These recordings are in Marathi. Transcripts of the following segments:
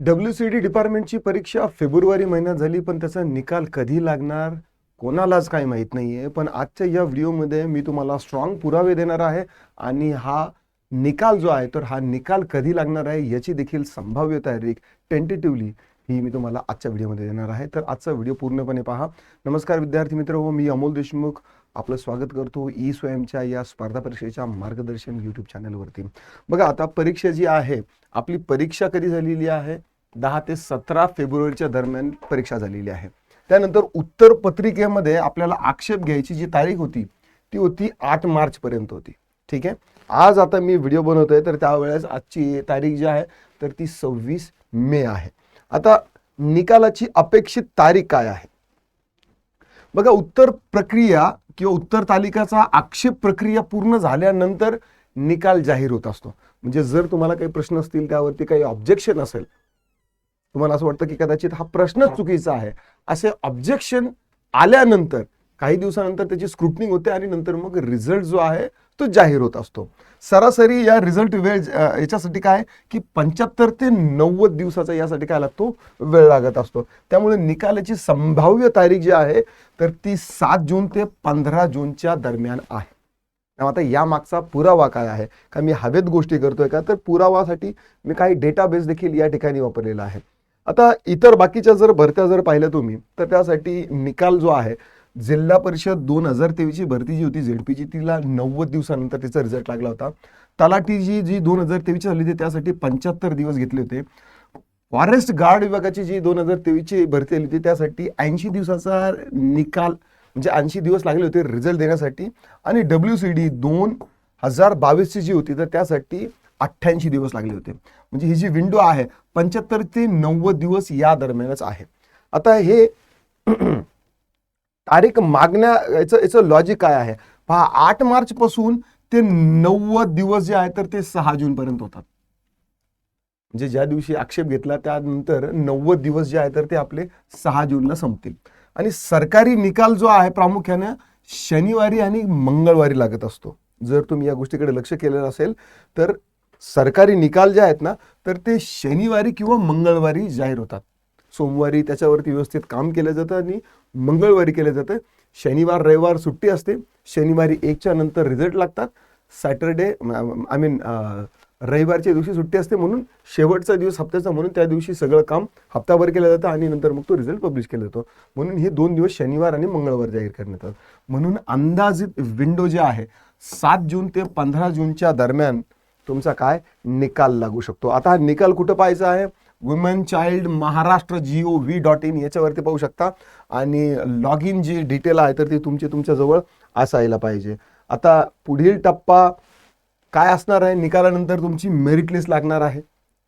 डब्ल्यू सी डी डिपार्टमेंटची परीक्षा फेब्रुवारी महिन्यात झाली पण त्याचा निकाल कधी लागणार कोणालाच काही माहीत नाही आहे पण आजच्या या व्हिडिओमध्ये मी तुम्हाला स्ट्रॉंग पुरावे देणार आहे आणि हा निकाल जो आहे तर हा निकाल कधी लागणार आहे याची देखील संभाव्य तारीख टेंटेटिव्हली ही मी तुम्हाला आजच्या व्हिडिओमध्ये देणार आहे. तर आजचा व्हिडिओ पूर्णपणे पहा. नमस्कार विद्यार्थी मित्र हो मी अमोल देशमुख आपलं स्वागत करतो ई स्वयंच्या या स्पर्धा परीक्षेच्या मार्गदर्शन यूट्यूब चॅनलवरती बघा आता परीक्षा जी आहे आपली परीक्षा कधी झालेली आहे? दहा ते सतरा फेब्रुवारीच्या दरम्यान परीक्षा झालेली आहे. त्यानंतर उत्तर पत्रिकेमध्ये आपल्याला आक्षेप घ्यायची जी तारीख होती ती होती आठ मार्च पर्यंत होती. ठीक आहे? आज आता मी व्हिडिओ बनवतोय तर त्यावेळेस आजची तारीख जी आहे तर ती सव्वीस मे आहे. आता निकालाची अपेक्षित तारीख काय आहे? बघा उत्तर प्रक्रिया किंवा उत्तर तालिकाचा आक्षेप प्रक्रिया पूर्ण झाल्यानंतर निकाल जाहीर होत असतो. म्हणजे जर तुम्हाला काही प्रश्न असतील त्यावरती काही ऑब्जेक्शन असेल तुम्हाला असं वाटतं की कदाचित हा प्रश्नच चुकीचा आहे. असे ऑब्जेक्शन आल्यानंतर काही दिवसानंतर त्याची स्क्रुटनिंग होते आणि नंतर मग रिझल्ट जो आहे तो जाहीर होत असतो. सरासरी या रिझल्ट वेळ याच्यासाठी काय की पंच्याहत्तर ते नव्वद दिवसाचा यासाठी काय लागतो? वेळ लागत असतो. त्यामुळे निकालाची संभाव्य तारीख जी आहे तर ती सात जून ते पंधरा जूनच्या दरम्यान आहे. आता या मागचा पुरावा काय आहे? का मी हवेत गोष्टी करतोय का? तर पुरावासाठी मी काही डेटाबेस देखील या ठिकाणी वापरलेला आहे. आता इतर बाकीच्या जर भरत्या जर पाहिल्या तुम्ही तर त्यासाठी निकाल जो आहे जिल्हा परिषद दोन हजार तेवीसची भरती जी होती झेडपीची तिला नव्वद दिवसानंतर तिचा रिझल्ट लागला होता. तलाठीची जी दोन हजार तेवीसची झाली होती त्यासाठी पंच्याहत्तर दिवस घेतले होते. फॉरेस्ट गार्ड विभागाची जी दोन हजार तेवीसची भरती आली होती त्यासाठी ऐंशी दिवसाचा निकाल म्हणजे ऐंशी दिवस लागले होते रिझल्ट देण्यासाठी. आणि डब्ल्यू सी डी दोन हजार बावीसची जी होती तर त्यासाठी अठ्ठ्याऐंशी दिवस लागले होते. म्हणजे ही जी विंडो आहे पंच्याहत्तर ते नव्वद दिवस या दरम्यानच आहे. आता हे तारीख मागण्या याचं याचं लॉजिक काय आहे? पहा आठ मार्च पासून ते नव्वद दिवस जे आहे तर ते सहा जून पर्यंत होतात. म्हणजे ज्या दिवशी आक्षेप घेतला त्यानंतर नव्वद दिवस जे आहे तर ते आपले सहा जूनला संपतील. आणि सरकारी निकाल जो आहे प्रामुख्याने शनिवारी आणि मंगळवारी लागत असतो. जर तुम्ही या गोष्टीकडे लक्ष केलेलं असेल तर सरकारी निकाल जे आहेत ना तर ते शनिवारी किंवा मंगळवारी जाहीर होतात. सोमवारी त्याच्यावरती व्यवस्थित काम केलं जातं आणि मंगळवारी केलं जातं. शनिवार रविवार सुट्टी असते. शनिवारी एकच्या नंतर रिझल्ट लागतात. सॅटरडे आय मीन रविवारच्या दिवशी सुट्टी असते म्हणून शेवटचा दिवस हप्त्याचा म्हणून त्या दिवशी सगळं काम हप्ताभर केलं जातं आणि नंतर मग तो रिझल्ट पब्लिश केला जातो. म्हणून हे दोन दिवस शनिवार आणि मंगळवार जाहीर करण्यात येतात. म्हणून अंदाजित विंडो जे आहे सात जून ते पंधरा जूनच्या दरम्यान तुमचा काय निकाल लागू शकतो. आता हा निकाल कुठं पाहायचा आहे? Women child Maharashtra G O V dot in याच्यावरती पाहू शकता. आणि लॉग इन जी डिटेल आहे तर ती तुमची तुमच्याजवळ असायला पाहिजे. आता पुढील टप्पा काय असणार आहे? निकालानंतर तुमची मेरिट लिस्ट लागणार आहे.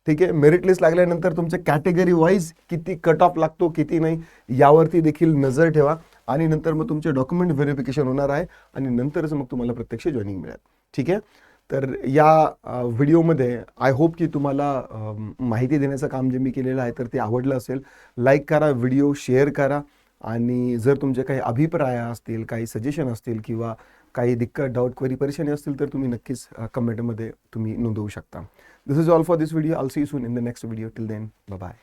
ठीक आहे? मेरिट लिस्ट लागल्यानंतर तुमचे कॅटेगरी वाईज किती कट ऑफ लागतो किती नाही यावरती देखील नजर ठेवा. आणि नंतर मग तुमचे डॉक्युमेंट व्हेरिफिकेशन होणार आहे. आणि नंतरच मग तुम्हाला प्रत्यक्ष जॉईनिंग मिळेल. ठीक आहे? तर या व्हिडिओमध्ये आय होप की तुम्हाला माहिती देण्याचं काम जे मी केलेलं आहे तर ते आवडलं असेल. लाईक करा व्हिडिओ शेअर करा. आणि जर तुमचे काही अभिप्राय असतील काही सजेशन असतील किंवा काही दिक्कत डाऊट क्वेरी परेशानी असतील तर तुम्ही नक्कीच कमेंटमध्ये तुम्ही नोंदवू शकता. This is all for this video all see soon in the next video till then bye